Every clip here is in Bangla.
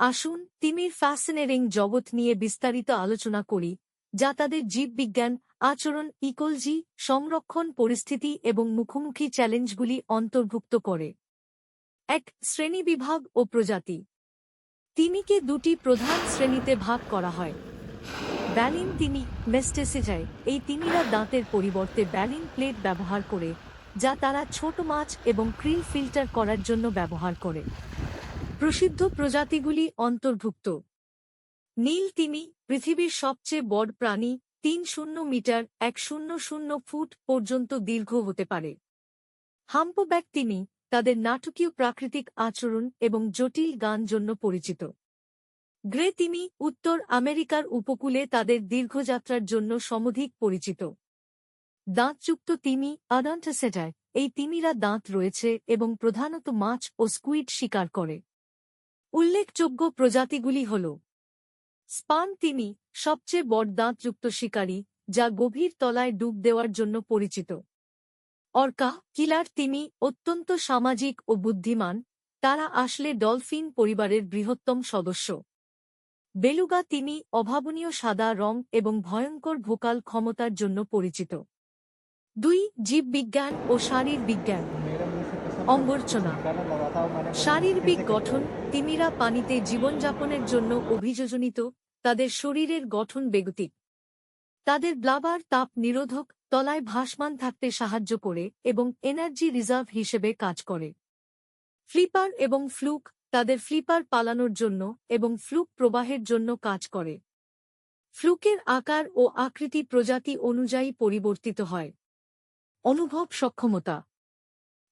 আসুন, তিমির ফ্যাসিনেরিং জগৎ নিয়ে বিস্তারিত আলোচনা করি, যা তাদের জীববিজ্ঞান, আচরণ ইকোলজি সংরক্ষণ পরিস্থিতি এবং মুখোমুখি চ্যালেঞ্জগুলি অন্তর্ভুক্ত করে। এক শ্রেণীবিভাগ ও প্রজাতি। তিমিকে দুটি প্রধান শ্রেণীতে ভাগ করা হয়। ব্যালিন তিমি মেস্টেসিজাই এই তিমিরা দাঁতের পরিবর্তে ব্যালিন প্লেট ব্যবহার করে, যা তারা ছোট মাছ এবং ক্রিল ফিল্টার করার জন্য ব্যবহার করে। প্রসিদ্ধ প্রজাতিগুলি অন্তর্ভুক্ত। নীল তিমি, পৃথিবীর সবচেয়ে বড় প্রাণী, তিন শূন্য মিটার, এক শূন্য শূন্য ফুট পর্যন্ত দীর্ঘ হতে পারে। হাম্পব্যাক তিমি তাদের নাটকীয় প্রাকৃতিক আচরণ এবং জটিল গান জন্য পরিচিত। গ্রে তিমি উত্তর আমেরিকার উপকূলে তাদের দীর্ঘযাত্রার জন্য সমধিক পরিচিত। দাঁতযুক্ত তিমি আডান্টাসেটায় এই তিমিরা দাঁত রয়েছে এবং প্রধানত মাছ ও স্কুইড শিকার করে। উল্লেখযোগ্য প্রজাতিগুলি হল স্পান তিমি, সবচেয়ে বড় দাঁতযুক্ত শিকারী, যা গভীর তলায় ডুব দেওয়ার জন্য পরিচিত। অর্কা, কিলার তিমি, অত্যন্ত সামাজিক ও বুদ্ধিমান, তারা আসলে ডলফিন পরিবারের বৃহত্তম সদস্য। বেলুগা তিমি অভাবনীয় সাদা রং এবং ভয়ঙ্কর ভোকাল ক্ষমতার জন্য পরিচিত। দুই, জীববিজ্ঞান ও শারীর অঙ্গরচনা। শারীরবিক গঠন, তিমিরা পানিতে জীবনযাপনের জন্য অভিযোজনিত, তাদের শরীরের গঠন বেগতিক। তাদের ব্লাবার তাপ নিরোধক, তলায় ভাসমান থাকতে সাহায্য করে এবং এনার্জি রিজার্ভ হিসেবে কাজ করে। ফ্লিপার এবং ফ্লুক তাদের ফ্লিপার পালানোর জন্য এবং ফ্লুক প্রবাহের জন্য কাজ করে। ফ্লুকের আকার ও আকৃতি প্রজাতি অনুযায়ী পরিবর্তিত হয়। অনুভব সক্ষমতা।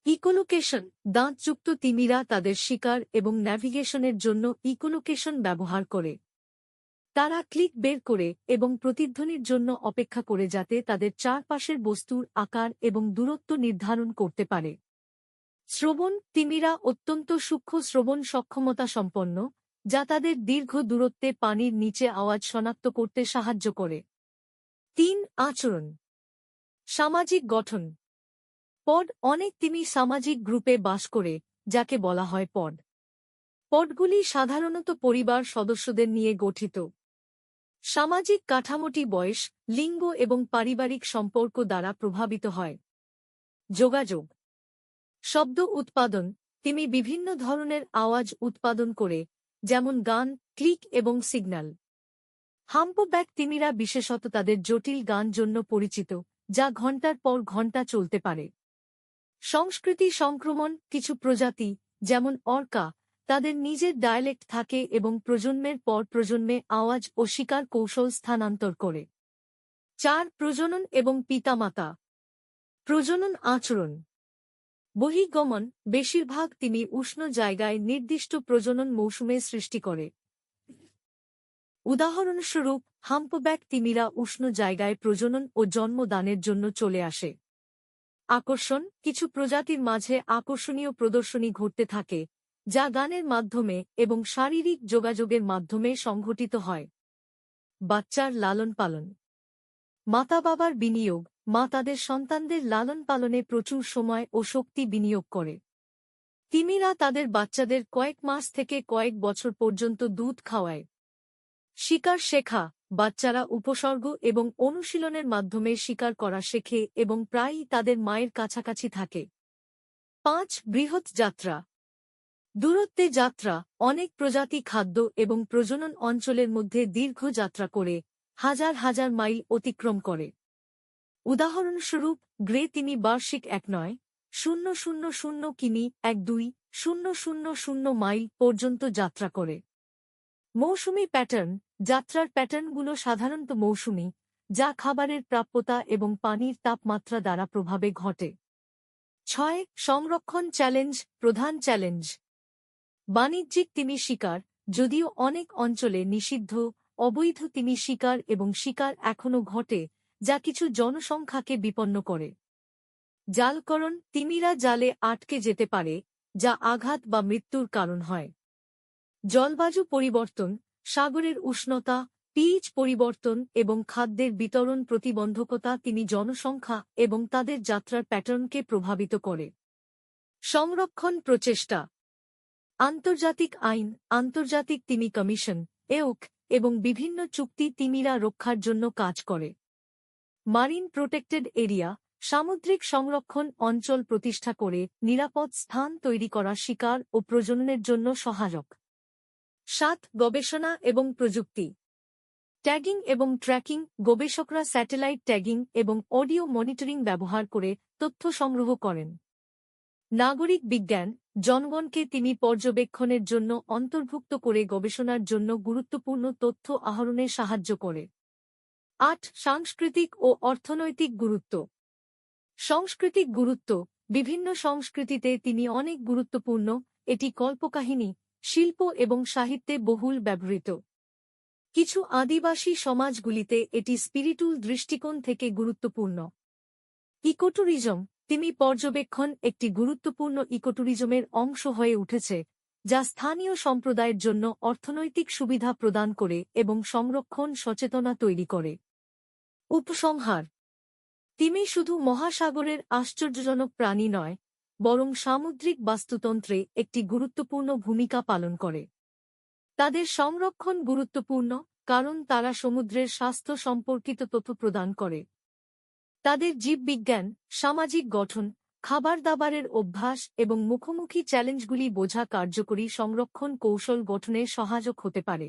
ইকোলোকেশন, দাঁতযুক্ত তিমিরা তাদের শিকার এবং ন্যাভিগেশনের জন্য ইকোলোকেশন ব্যবহার করে। তারা ক্লিক বের করে এবং প্রতিধ্বনির জন্য অপেক্ষা করে যাতে তাদের চারপাশের বস্তুর আকার এবং দূরত্ব নির্ধারণ করতে পারে। শ্রবণ, তিমিরা অত্যন্ত সূক্ষ্ম শ্রবণ সক্ষমতা সম্পন্ন, যা তাদের দীর্ঘ দূরত্বে পানির নিচে আওয়াজ শনাক্ত করতে সাহায্য করে। তিন, আচরণ। সামাজিক গঠন। পড অনেক তিমি সামাজিক গ্রুপে বাস করে, যাকে বলা হয় পড পডগুলি সাধারণত পরিবার সদস্যদের নিয়ে গঠিত। সামাজিক কাঠামোটি বয়স, লিঙ্গ এবং পারিবারিক সম্পর্ক দ্বারা প্রভাবিত হয়। যোগাযোগ। শব্দ উৎপাদন। তিনি বিভিন্ন ধরনের আওয়াজ উৎপাদন করে, যেমন গান, ক্লিক এবং সিগন্যাল। হাম্পব্যাক তিমিরা বিশেষত তাদের জটিল গান জন্য পরিচিত, যা ঘণ্টার পর ঘণ্টা চলতে পারে। সংস্কৃতি সংক্রমণ কিছু প্রজাতি, যেমন অর্কা, তাদের নিজের ডায়ালেক্ট থাকে এবং প্রজন্মের পর প্রজন্মে আওয়াজ ও শিকার কৌশল স্থানান্তর করে। চার, প্রজনন এবং পিতামাতা। প্রজনন আচরণ। বহির্গমন, বেশিরভাগ তিনি উষ্ণ জায়গায় নির্দিষ্ট প্রজনন মৌসুমে সৃষ্টি করে। উদাহরণস্বরূপ, হাম্পব্যাক তিমিরা উষ্ণ জায়গায় প্রজনন ও জন্মদানের জন্য চলে আসে। আকর্ষণ, কিছু প্রজাতির মাঝে আকর্ষণীয় প্রদর্শনী ঘটতে থাকে, যা গানের মাধ্যমে এবং শারীরিক যোগাযোগের মাধ্যমে সংঘটিত হয়। বাচ্চার লালন পালন। মাতা বাবার বিনিয়োগ। মা তাদের সন্তানদের লালন পালনে প্রচুর সময় ও শক্তি বিনিয়োগ করে। তিমিরা তাদের বাচ্চাদের কয়েক মাস থেকে কয়েক বছর পর্যন্ত দুধ খাওয়ায়। শিকার শেখা, বাচ্চারা উপসর্গ এবং অনুশীলনের মাধ্যমে শিকার করা শেখে এবং প্রায়ই তাদের মায়ের কাছাকাছি থাকে। পাঁচ, বৃহৎ যাত্রা। দূরত্বে যাত্রা, অনেক প্রজাতি খাদ্য এবং প্রজনন অঞ্চলের মধ্যে দীর্ঘ যাত্রা করে হাজার হাজার মাইল অতিক্রম করে। উদাহরণস্বরূপ, গ্রে তিনি বার্ষিক এক নয়, শূন্য শূন্য শূন্য কিমি এক দুই, শূন্য শূন্য শূন্য মাইল পর্যন্ত যাত্রা করে। মৌসুমি প্যাটার্ন, যাত্রার প্যাটার্নগুলো সাধারণত মৌসুমি, যা খাবারের প্রাপ্যতা এবং পানির তাপমাত্রা দ্বারা প্রভাবে ঘটে। ছয়, সংরক্ষণ চ্যালেঞ্জ, প্রধান চ্যালেঞ্জ। বাণিজ্যিক তিমি শিকার, যদিও অনেক অঞ্চলে নিষিদ্ধ, অবৈধ তিমি শিকার এবং শিকার এখনও ঘটে, যা কিছু জনসংখ্যাকে বিপন্ন করে। জালকরণ, তিমিরা জালে আটকে যেতে পারে, যা আঘাত বা মৃত্যুর কারণ হয়। জলবায়ু পরিবর্তন, সাগরের উষ্ণতা, পিচ পরিবর্তন এবং খাদ্যের বিতরণ প্রতিবন্ধকতা তিনি জনসংখ্যা এবং তাদের যাত্রার প্যাটার্নকে প্রভাবিত করে। সংরক্ষণ প্রচেষ্টা। আন্তর্জাতিক আইন, আন্তর্জাতিক তিমি কমিশন, এওক এবং বিভিন্ন চুক্তি তিমিরা রক্ষার জন্য কাজ করে। মারিন প্রোটেক্টেড এরিয়া, সামুদ্রিক সংরক্ষণ অঞ্চল প্রতিষ্ঠা করে নিরাপদ স্থান তৈরি করা শিকার ও প্রজননের জন্য সহায়ক। সাত, গবেষণা এবং প্রযুক্তি। ট্যাগিং এবং ট্র্যাকিং, গবেষকরা স্যাটেলাইট ট্যাগিং এবং অডিও মনিটরিং ব্যবহার করে তথ্য সংগ্রহ করেন। নাগরিক বিজ্ঞান, জনগণকে তিনি পর্যবেক্ষণের জন্য অন্তর্ভুক্ত করে গবেষণার জন্য গুরুত্বপূর্ণ তথ্য আহরণে সাহায্য করে। আট, সাংস্কৃতিক ও অর্থনৈতিক গুরুত্ব। সাংস্কৃতিক গুরুত্ব, বিভিন্ন সংস্কৃতিতে তিনি অনেক গুরুত্বপূর্ণ, এটি কল্পকাহিনী শিল্প এবং সাহিত্যে বহুল ব্যবহৃত। কিছু আদিবাসী সমাজগুলিতে এটি স্পিরিটুল দৃষ্টিকোণ থেকে গুরুত্বপূর্ণ। ইকোট্যুরিজম তিনি পর্যবেক্ষণ একটি গুরুত্বপূর্ণ ইকোট্যুরিজমের অংশ হয়ে উঠেছে, যা স্থানীয় সম্প্রদায়ের জন্য অর্থনৈতিক সুবিধা প্রদান করে এবং সংরক্ষণ সচেতনা তৈরি করে। উপসংহার, তিমি শুধু মহাসাগরের আশ্চর্যজনক প্রাণী নয় বরং সামুদ্রিক বাস্তুতন্ত্রে একটি গুরুত্বপূর্ণ ভূমিকা পালন করে। তাদের সংরক্ষণ গুরুত্বপূর্ণ, কারণ তারা সমুদ্রের স্বাস্থ্য সম্পর্কিত তথ্য প্রদান করে। তাদের জীববিজ্ঞান, সামাজিক গঠন খাবার দাবারের অভ্যাস এবং মুখোমুখি চ্যালেঞ্জগুলি বোঝা কার্যকরী সংরক্ষণ কৌশল গঠনে সহায়ক হতে পারে।